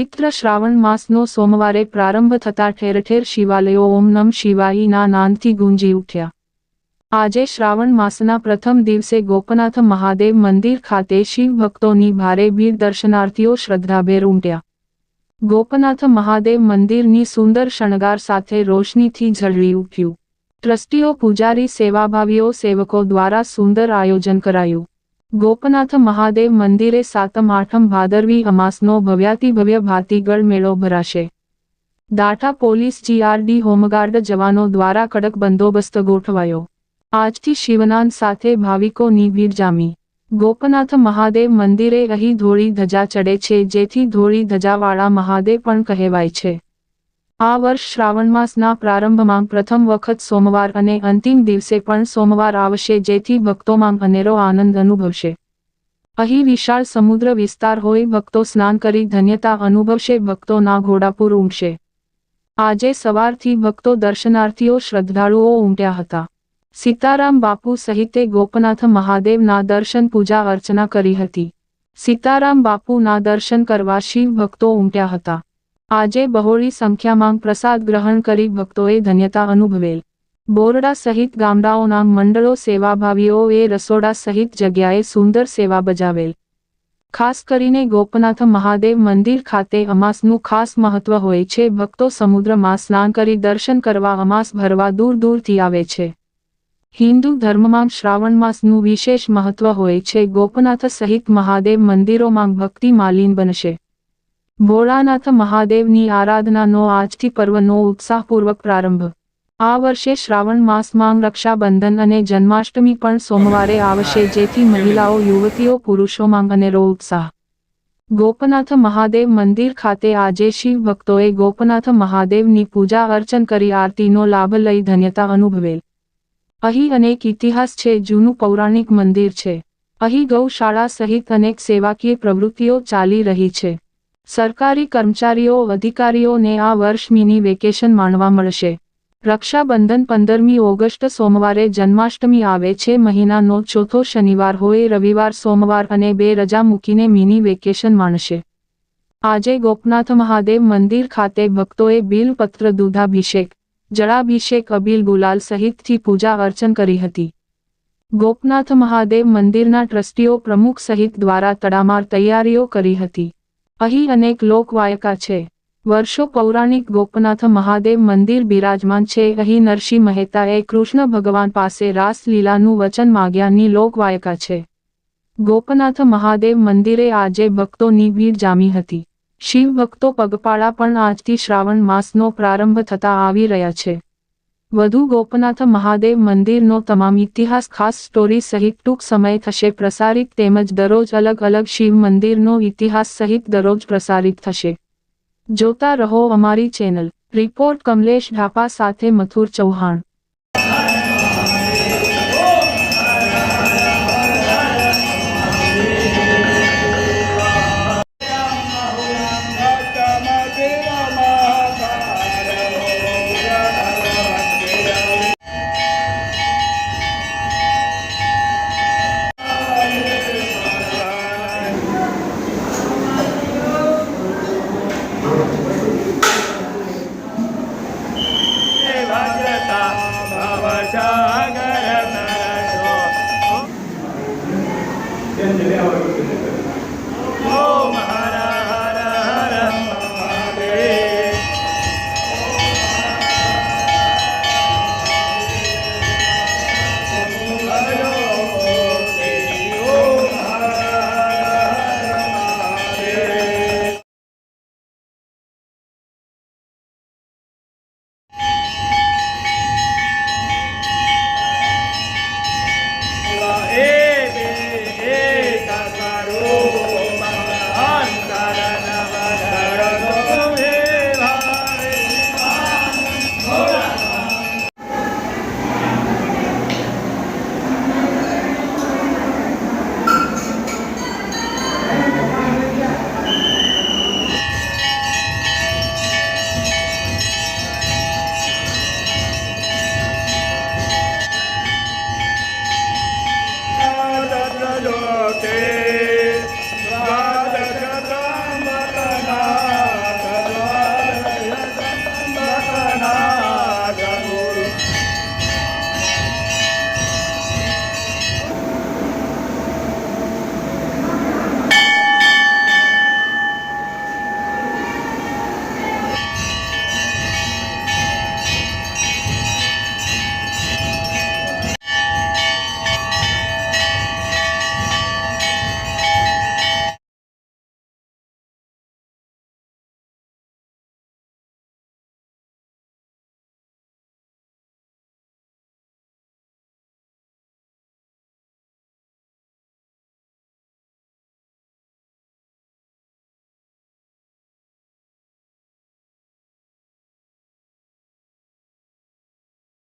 પવિત્ર શ્રાવણ માસનો સોમવારે પ્રારંભ થતા ઠેર ઠેર શિવાલયો ઓમ નમ શિવાયના નાનથી ગુંજી ઉઠ્યા. આજે શ્રાવણ માસના પ્રથમ દિવસે ગોપનાથ મહાદેવ મંદિર ખાતે શિવ ભક્તોની ભારે ભીડ દર્શનાર્થીઓ શ્રદ્ધાભેર ઉમટ્યા. ગોપનાથ મહાદેવ મંદિરની સુંદર શણગાર સાથે રોશનીથી ઝળવી ઉઠ્યું. ટ્રસ્ટીઓ પૂજારી, સેવાભાવીઓ, સેવકો દ્વારા સુંદર આયોજન કરાયું. ગોપનાથ મહાદેવ મંદિરે સાતમ, આઠમ ભાદરવી અમાસનો ભવ્યાતિભવ્ય ભાતીગળ મેળો ભરાશે. દાઠા પોલીસ જીઆરડી હોમગાર્ડ જવાનો દ્વારા કડક બંદોબસ્ત ગોઠવાયો. આજથી શિવનાન સાથે ભાવિકોની ભીડ જામી. ગોપનાથ મહાદેવ મંદિરે અહીં ધોળી ધજા ચડે છે, જેથી ધોળી ધજાવાળા મહાદેવ પણ કહેવાય છે. આ વર્ષ શ્રાવણ માસના પ્રારંભમાં પ્રથમ વખત સોમવાર અને અંતિમ દિવસે પણ સોમવાર આવશે જેથી ભક્તોમાં અનેરો આનંદ અનુભવશે. અહીં વિશાળ સમુદ્ર વિસ્તાર હોય ભક્તો સ્નાન કરી ધન્યતા અનુભવશે, ભક્તોના ઘોડાપુર ઉમટશે. આજે સવારથી ભક્તો દર્શનાર્થીઓ શ્રદ્ધાળુઓ ઉમટ્યા હતા. સીતારામ બાપુ સહિતે ગોપનાથ મહાદેવના દર્શન પૂજા અર્ચના કરી હતી. સીતારામ બાપુના દર્શન કરવા શિવ ભક્તો ઉમટ્યા હતા. આજે બહોળી સંખ્યામાં પ્રસાદ ગ્રહણ કરી ભક્તોએ ધન્યતા અનુભવેલ. બોરડા સહિત ગામડાઓના મંડળો સેવાભાવીઓએ રસોડા સહિત જગ્યાએ સુંદર સેવા બજાવેલ. ખાસ કરીને ગોપનાથ મહાદેવ મંદિર ખાતે અમાસનું ખાસ મહત્વ હોય છે. ભક્તો સમુદ્રમાં સ્નાન કરી દર્શન કરવા અમાસ ભરવા દૂર દૂરથી આવે છે. હિન્દુ ધર્મમાં શ્રાવણ માસનું વિશેષ મહત્વ હોય છે. ગોપનાથ સહિત મહાદેવ મંદિરોમાં ભક્તિ માલીન બનશે. ભોળાનાથ મહાદેવની આરાધનાનો આજથી પર્વનો ઉત્સાહપૂર્વક પ્રારંભ. આ વર્ષે શ્રાવણ માસમાં રક્ષાબંધન અને જન્માષ્ટમી પણ સોમવારે આવશે, જેથી મહિલાઓ, યુવતીઓ, પુરુષોમાં અનેરો ઉત્સાહ. ગોપનાથ મહાદેવ મંદિર ખાતે આજે શિવ ભક્તોએ ગોપનાથ મહાદેવની પૂજા અર્ચન કરી આરતીનો લાભ લઈ ધન્યતા અનુભવેલ. અહીં અનેક ઇતિહાસ છે, જૂનું પૌરાણિક મંદિર છે. અહીં ગૌશાળા સહિત અનેક સેવાકીય પ્રવૃત્તિઓ ચાલી રહી છે. સરકારી કર્મચારીઓ, અધિકારીઓને આ વર્ષ મિની વેકેશન માણવા મળશે. રક્ષાબંધન પંદરમી ઓગસ્ટ સોમવારે જન્માષ્ટમી આવે છે. મહિનાનો ચોથો શનિવાર હોય, રવિવાર, સોમવાર અને બે રજા મૂકીને મિની વેકેશન માણશે. આજે ગોપનાથ મહાદેવ મંદિર ખાતે ભક્તોએ બિલપત્ર દૂધાભિષેક, જળાભિષેક, અબીલ ગુલાલ સહિતથી પૂજા અર્ચન કરી હતી. ગોપનાથ મહાદેવ મંદિરના ટ્રસ્ટીઓ પ્રમુખ સહિત દ્વારા તડામાર તૈયારીઓ કરી હતી. અહીં અનેક લોકવાયકા છે. વર્ષો પૌરાણિક ગોપનાથ મહાદેવ મંદિર બિરાજમાન છે. અહીં નરસિંહ મહેતાએ કૃષ્ણ ભગવાન પાસે રાસલીલાનું વચન માગ્યાની લોકવાયકા છે. ગોપનાથ મહાદેવ મંદિરે આજે ભક્તોની ભીડ જામી હતી. શિવ ભક્તો પગપાળા પણ આજથી શ્રાવણ માસનો પ્રારંભ થતા આવી રહ્યા છે. વધુ ગોપનાથ મહાદેવ મંદિરનો તમામ ઇતિહાસ, ખાસ સ્ટોરી સહિત ટૂંક સમય થશે પ્રસારિત તેમજ દરરોજ અલગ અલગ શિવ મંદિરનો ઇતિહાસ સહિત દરરોજ પ્રસારિત થશે. જોતા રહો અમારી ચેનલ. રિપોર્ટ કમલેશ ઢાપા સાથે મથુર ચૌહાણ. भवशाग Okay.